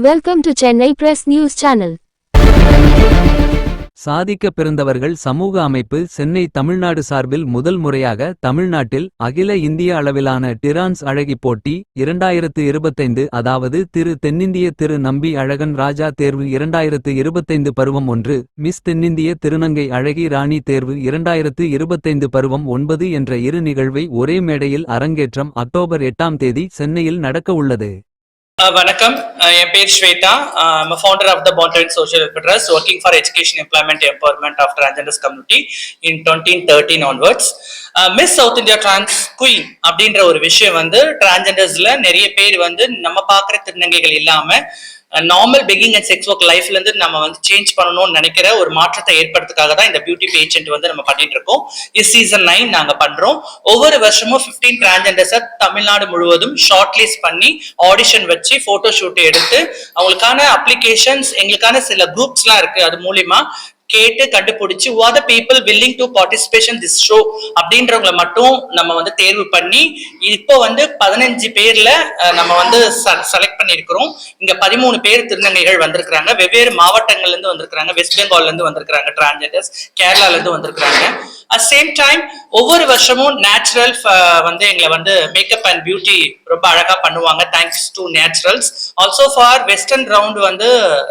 Welcome to Chennai press news channel சாதிக்க பிறந்தவர்கள் சமூக அமைப்பு சென்னை தமிழ்நாடு சார்பில் முதல் முறையாக தமிழ்நாட்டில் அகில இந்திய அளவிலான டிரான்ஸ் அழகி போட்டி இரண்டாயிரத்து இருபத்தைந்து அதாவது திரு தென்னிந்திய திரு நம்பி அழகன் ராஜா தேர்வு இரண்டாயிரத்து இருபத்தைந்து பருவம் ஒன்று மிஸ் தென்னிந்திய திருநங்கை அழகி ராணி தேர்வு இரண்டாயிரத்து இருபத்தைந்து பருவம் ஒன்பது என்ற இரு நிகழ்வை ஒரே மேடையில் அரங்கேற்றம் அக்டோபர் எட்டாம் தேதி சென்னையில் நடக்க உள்ளது வணக்கம். என் பேர் Shweta. I'm founder of the bonded social welfare working for education employment empowerment of transgenders community in twenty thirteen onwards Miss South India trans queen அப்படின்ற ஒரு விஷயம் வந்து டிரான்ஜெண்டர்ஸ்ல நிறைய பேர் வந்து நம்ம பார்க்குற திருநங்கைகள் இல்லாம normal begging and sex work லைஃப்ல இருந்து நம்ம வந்து சேஞ்ச் பண்ணணும்னு நினைக்கிற ஒரு மாற்றத்தை ஏற்படுறதுக்காக தான் இந்த பியூட்டி பேஜென்ட் வந்து நம்ம பண்ணிட்டு இருக்கோம். இஸ் சீசன் நைன் நாங்க பண்றோம். ஒவ்வொரு வருஷமும் 15 டிரான்ஜெண்டர்ஸை தமிழ்நாடு முழுவதும் ஷார்ட் லிஸ்ட் பண்ணி ஆடிஷன் வச்சு போட்டோ ஷூட் எடுத்து அவங்களுக்கான அப்ளிகேஷன்ஸ் எங்களுக்கான சில குரூப்ஸ்லாம் இருக்கு. அது மூலியமா கேட்டு கண்டுபிடிச்சு what the people willing to participation this show அப்படின்றவங்களை மட்டும் நம்ம வந்து தேர்வு பண்ணி இப்போ வந்து பதினஞ்சு பேர்ல நம்ம வந்து செலக்ட் பண்ணியிருக்கிறோம். இங்க பதிமூணு பேர் திருநங்கைகள் வந்திருக்கிறாங்க. வெவ்வேறு மாவட்டங்கள்ல இருந்து வந்திருக்கிறாங்க. வெஸ்ட் பெங்கால்ல இருந்து வந்திருக்கிறாங்க. டிரான்ஜெண்டர்ஸ் கேரளால இருந்து வந்திருக்கிறாங்க. அட் சேம் டைம் ஒவ்வொரு வருஷமும் நேச்சுரல் uh, வந்து எங்களை வந்து மேக்கப் அண்ட் பியூட்டி ரொம்ப அழகா பண்ணுவாங்க. Thanks to Naturals also for western round வந்து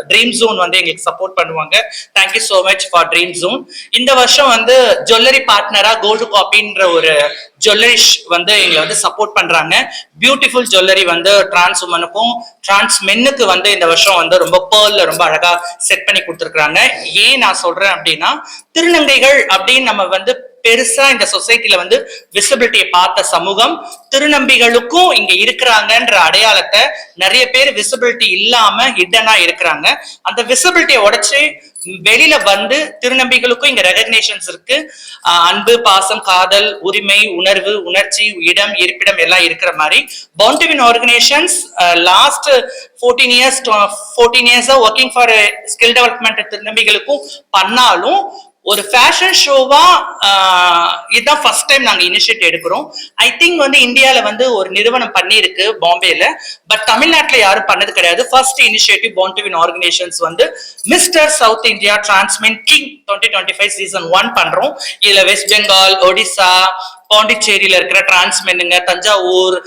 ட்ரீம் ஜோன் வந்து எங்களுக்கு சப்போர்ட் பண்ணுவாங்க. Thank you so much for Dream Zone இந்த வருஷம் வந்து ஜுவல்லரி பார்ட்னரா கோல்டு காப்பின்ற ஒரு ஜுவல்லரிஷ் வந்து எங்களை வந்து சப்போர்ட் பண்றாங்க. பியூட்டிஃபுல் ஜுவல்லரி வந்து டிரான்ஸ் உமனுக்கும் டிரான்ஸ் மென்னுக்கு வந்து இந்த வருஷம் வந்து ரொம்ப பேர்ல ரொம்ப அழகா செட் பண்ணி கொடுத்துருக்காங்க ஏன் நான் சொல்றேன் அப்படின்னா திருநங்கைகள் அப்படின்னு நம்ம வந்து பெருசா இந்த சொசைட்டில வந்து விசிபிலிட்டியை பார்த்த சமூகம் திருநம்பிகளுக்கும் இங்க இருக்கிறாங்கன்ற அடையாளத்தை நிறைய பேர் விசிபிலிட்டி இல்லாம ஹிடனா இருக்கிறாங்க. அந்த விசிபிலிட்டியை உடைச்சு வெளியில வந்து திருநம்பிகளுக்கும் இங்க ரெகக்னேஷன்ஸ் இருக்கு. அன்பு பாசம் காதல் உரிமை உணர்வு உணர்ச்சி இடம் இருப்பிடம் எல்லாம் இருக்கிற மாதிரி. பவுண்டவின் organisations last fourteen years fourteen இயர்ஸா ஒர்க்கிங் ஃபார் ஸ்கில் டெவலப்மெண்ட் திருநம்பிகளுக்கும் பண்ணாலும் ஒரு ஃபேஷன் ஷோவா இதுதான் ஃபர்ஸ்ட் டைம் நாங்கள் இனிஷியேட் எடுக்கிறோம். ஐ திங்க் வந்து இந்தியால வந்து ஒரு நிறுவனம் பண்ணியிருக்கு பாம்பேல பட் தமிழ்நாட்டில் யாரும் பண்ணது கிடையாது. ஃபர்ஸ்ட் இனிஷியேட்டிவ் பாண்டிவின் ஆர்கனைசேஷன்ஸ் வந்து Mister South India trans men king twenty twenty five season one பண்றோம். இதுல வெஸ்ட் பெங்கால் ஒடிசா பாண்டிச்சேரியில இருக்கிற டிரான்ஸ்மென்னுங்க தஞ்சாவூர்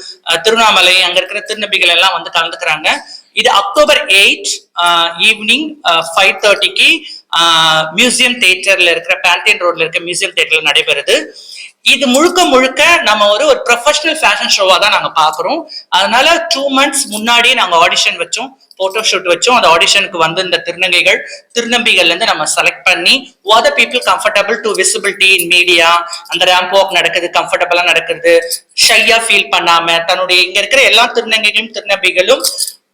திருவண்ணாமலை அங்க இருக்கிற திருநம்பிகள் எல்லாம் வந்து கலந்துக்கிறாங்க. இது அக்டோபர் எயிட் ஈவினிங் ஃபைவ் தேர்ட்டிக்கு மியூசியம் தியேட்டர்ல இருக்கிற பேண்டியன் ரோட்ல இருக்க மியூசியம் தியேட்டர்ல நடைபெறுது. இது முழுக்க முழுக்க நம்ம ஒரு ஒரு ப்ரொஃபஷனல் ஃபேஷன் ஷோவா தான் நாங்க பாக்குறோம். அதனால டூ மந்த்ஸ் முன்னாடியே நாங்க ஆடிஷன் வச்சோம் போட்டோ ஷூட் வச்சோம். அந்த ஆடிஷனுக்கு வந்து இந்த திருநங்கைகள் திருநம்பிகள்ல இருந்து நம்ம செலக்ட் பண்ணி what people comfortable to visibility in media அந்த ரேம்ப் வாக் நடக்குது கம்ஃபர்டபுளா நடக்குது. ஷையா ஃபீல் பண்ணாம தன்னுடைய இங்க இருக்கிற எல்லா திருநங்கைகளும் திருநம்பிகளும்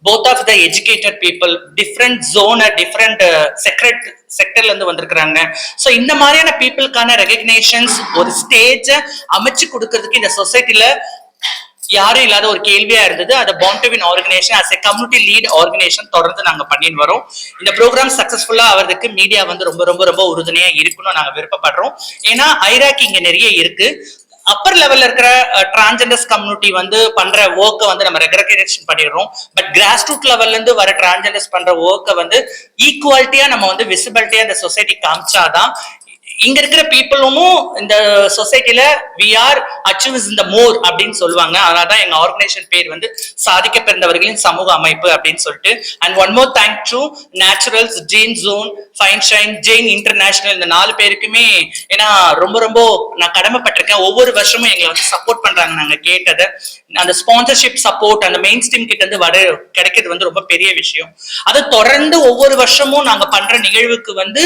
both of the educated people different zone different secret செக்டர்ல இருந்து வந்திருக்கிறாங்க. ஸோ இந்த மாதிரியான பீப்புளுக்கான ரெகக்னேஷன்ஸ் ஒரு ஸ்டேஜை அமைச்சு கொடுக்கறதுக்கு இந்த சொசைட்டில யாரும் இல்லாத ஒரு கேள்வியா இருந்தது. அதை பாண்டவின் organisation as a community lead organisation தொடர்ந்து நாங்க பண்ணிட்டு வரோம். இந்த ப்ரோக்ராம் சக்சஸ்ஃபுல்லா ஆகிறதுக்கு மீடியா வந்து ரொம்ப ரொம்ப ரொம்ப உறுதுணையா இருக்கணும்னு நாங்க விருப்பப்படுறோம். ஏன்னா ஐராக்கி இங்க நிறைய இருக்கு. அப்பர் லெவல்ல இருக்கிற டிரான்ஜெண்டர்ஸ் கம்யூனிட்டி வந்து பண்ற ஒர்க்கை வந்து நம்ம ரெகக்னேஷன் பண்ணிடுறோம். பட் கிராஸ் ரூட் லெவல்ல இருந்து வர டிரான்ஜெண்டர்ஸ் பண்ற ஒர்க்கை வந்து ஈக்குவாலிட்டியா நம்ம வந்து விசிபிலிட்டியா இந்த சொசைட்டி காமிச்சாதான் இங்க இருக்கிற பீப்புளும் இந்த சொசைட்டில வி ஆர் அச்சீவ்ஸ் இந்த மோர் அப்படின்னு சொல்லுவாங்க. அதனாலதான் எங்க ஆர்கனைசேஷன் பேர் வந்து சாதிக்க பிறந்தவர்களின் சமூக அமைப்பு அப்படின்னு சொல்லிட்டு. And one more thank to Naturals Jain Zone Fine Shine Jain International இந்த நாலு பேருக்குமே. ஏன்னா ரொம்ப ரொம்ப நான் கடமைப்பட்டிருக்கேன். ஒவ்வொரு வருஷமும் எங்களை வந்து சப்போர்ட் பண்றாங்க. நாங்க கேட்டதை. அந்த ஸ்பான்சர்ஷிப் சப்போர்ட் அந்த மெயின் ஸ்ட்ரீம் கிட்ட இருந்து வர கிடைக்கிறது வந்து ரொம்ப பெரிய விஷயம். அது தொடர்ந்து ஒவ்வொரு வருஷமும் நாங்க பண்ற நிகழ்வுக்கு வந்து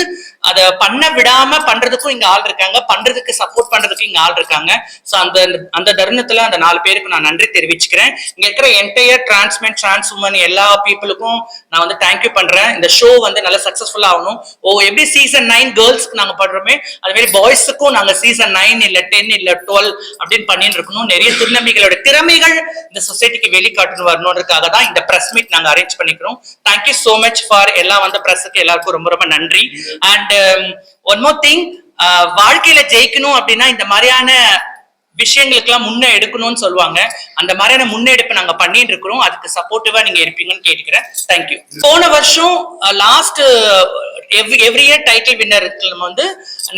அதை பண்ண விடாம பண்றதுக்கும் இங்க ஆள் இருக்காங்க. பண்றதுக்கு சப்போர்ட் பண்றதுக்கும் இங்க ஆள் இருக்காங்க. சோ அந்த அந்த தருணத்துல அந்த நாலு பேருக்கு நான் நன்றி தெரிவிச்சுக்கிறேன். இங்க இருக்கிற என்டையர் டிரான்ஸ்மென்ட் டிரான்ஸ் உமன் எல்லா பீப்புளுக்கும் நான் வந்து தேங்க்யூ பண்றேன். இந்த ஷோ வந்து நல்லா சக்சஸ்ஃபுல்லா ஆகணும். ஓ எப்படி சீசன் நைன் கேர்ள்ஸ்க்கு நாங்க பண்றோமே அது மாதிரி பாய்ஸுக்கும் நாங்க சீசன் நைன் இல்ல டென் இல்ல டுவெல் அப்படின்னு பண்ணிட்டு இருக்கணும். நிறைய திருநம்பிகளோட திறமைகள் இந்த சொசைட்டிக்கு வெளிக்காட்டு வரணுன்றதுக்காக தான் இந்த பிரஸ் மீட் நாங்க அரேஞ்ச் பண்ணிக்கிறோம். Thank you so much for எல்லாம் வந்த பிரஸுக்கு எல்லாருக்கும் ரொம்ப ரொம்ப நன்றி. அண்ட் ஒன் மோர் திங் வாழ்க்கையில ஜெயிக்கணும் அப்படின்னா இந்த மாதிரியான விஷயங்களுக்கெல்லாம் முன்னே எடுக்கணும்னு சொல்லுவாங்க. அந்த மாதிரியான முன்னெடுப்பு நாங்க பண்ணிட்டு இருக்கிறோம். அதுக்கு சப்போர்ட்டிவா நீங்க இருப்பீங்கன்னு கேட்டுக்கிறேன். தேங்க்யூ போன வருஷம் last every every year title winner நம்ம வந்து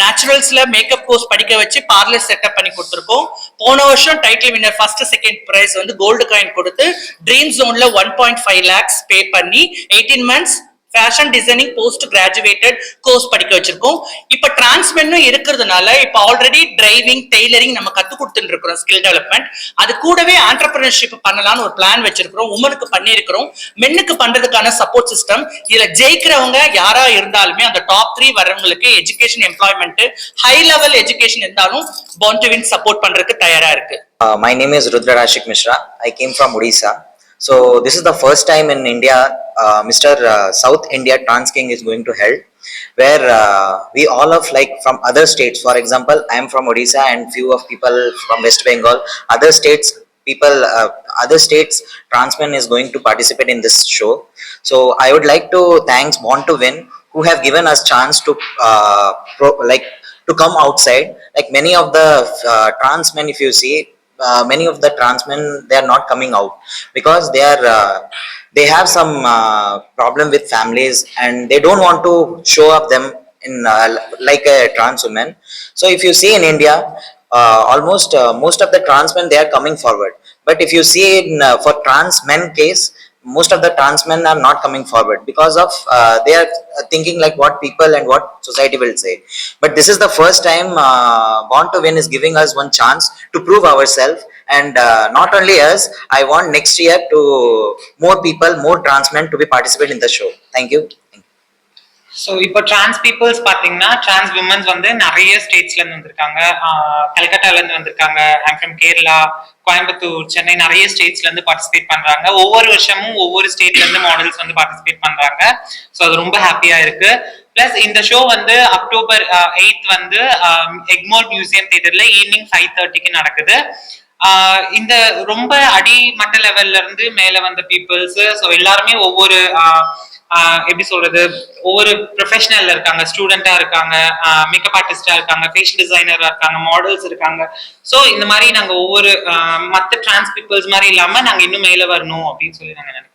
நேச்சுரல்ஸ்ல மேக்கப் கோர்ஸ் படிக்க வச்சு பார்லர் செட்டப் பண்ணி கொடுத்துருக்கோம். போன வருஷம் title winner first second prize வந்து கோல்டு காயின் கொடுத்து ட்ரீம் ஜோன்ல one point five lakhs pay பண்ணி eighteen months fashion designing post graduated course படிக்க வச்சிருக்கோம். இப்போ டிரான்ஸ்மென்னும் இருக்கிறதுனால இப்போ ஆல்ரெடி டிரைவிங் டெய்லரிங் நம்ம கற்றுக் கொடுத்துட்டு இருக்கிறோம் ஸ்கில் டெவலப்மெண்ட் அது கூடவே ஆண்டர்பிரினர்ஷிப் பண்ணலாம்னு ஒரு பிளான் வச்சிருக்கிறோம். உமனுக்கு பண்ணியிருக்கிறோம். மென்னுக்கு பண்றதுக்கான சப்போர்ட் சிஸ்டம் இதுல ஜெயிக்கிறவங்க யாரா இருந்தாலுமே அந்த டாப் த்ரீ வரவங்களுக்கு education employment high level education இருந்தாலும் பான்டிவின் சப்போர்ட் பண்றதுக்கு தயாரா இருக்கு. My name is Rudrarashik Mishra I came from Odisha. So this is the first time in India, uh, Mr. Uh, South India Trans King is going to held, where uh, we all of like from other states. For example, I am from Odisha and few of people from West Bengal. Other states people, uh, other states transmen is going to participate in this show. So I would like to thanks Born to Win who have given us chance to uh, pro, like to come outside. Like many of the uh, trans men, if you see, uh, many of the trans men they are not coming out because they are uh, they have some uh, problem with families and they don't want to show up them in uh, like a trans woman. So if you see in India, uh, almost uh, most of the trans men they are coming forward. But if you see in uh, for trans men case, most of the trans men are not coming forward because of uh, they are thinking like what people and what society will say. But this is the first time uh, Born to Win is giving us one chance to prove ourselves. And uh, not only us, I want next year to more people, more trans men to be participate in the show. Thank you. So இப்போ trans peoples பார்த்தீங்கன்னா trans womens வந்து நிறைய ஸ்டேட்ஸ்ல இருந்து வந்திருக்காங்க. கல்கட்டாலேருந்து வந்திருக்காங்க. I'm from Kerala Coimbatore Chennai நிறைய ஸ்டேட்ஸ்லேருந்து பார்ட்டிசிபேட் பண்ணுறாங்க ஒவ்வொரு வருஷமும் ஒவ்வொரு ஸ்டேட்லேருந்து மாடல்ஸ் வந்து பார்ட்டிசிபேட் பண்ணுறாங்க ஸோ அது ரொம்ப ஹாப்பியாக இருக்கு. பிளஸ் இந்த ஷோ வந்து அக்டோபர் எயித் வந்து எக்மோர் மியூசியம் தியேட்டர்ல ஈவினிங் ஃபைவ் தேர்ட்டிக்கு நடக்குது. இந்த ரொம்ப அடிமட்ட லெவல்ல இருந்து மேல வந்த பீப்புள்ஸ் ஸோ எல்லாருமே ஒவ்வொரு எப்படி சொல்றது? ஒவ்வொரு ப்ரொஃபஷனல்ல இருக்காங்க ஸ்டூடெண்டா இருக்காங்க மேக்கப் ஆர்டிஸ்டா இருக்காங்க ஃபேஷன் டிசைனரா இருக்காங்க மாடல்ஸ் இருக்காங்க. ஸோ இந்த மாதிரி நாங்க ஒவ்வொரு மற்ற டிரான்ஸ் பீப்புள்ஸ் மாதிரி இல்லாம நாங்க இன்னும் மேல வரணும் அப்படின்னு சொல்லி நாங்க நினைக்கிறோம்.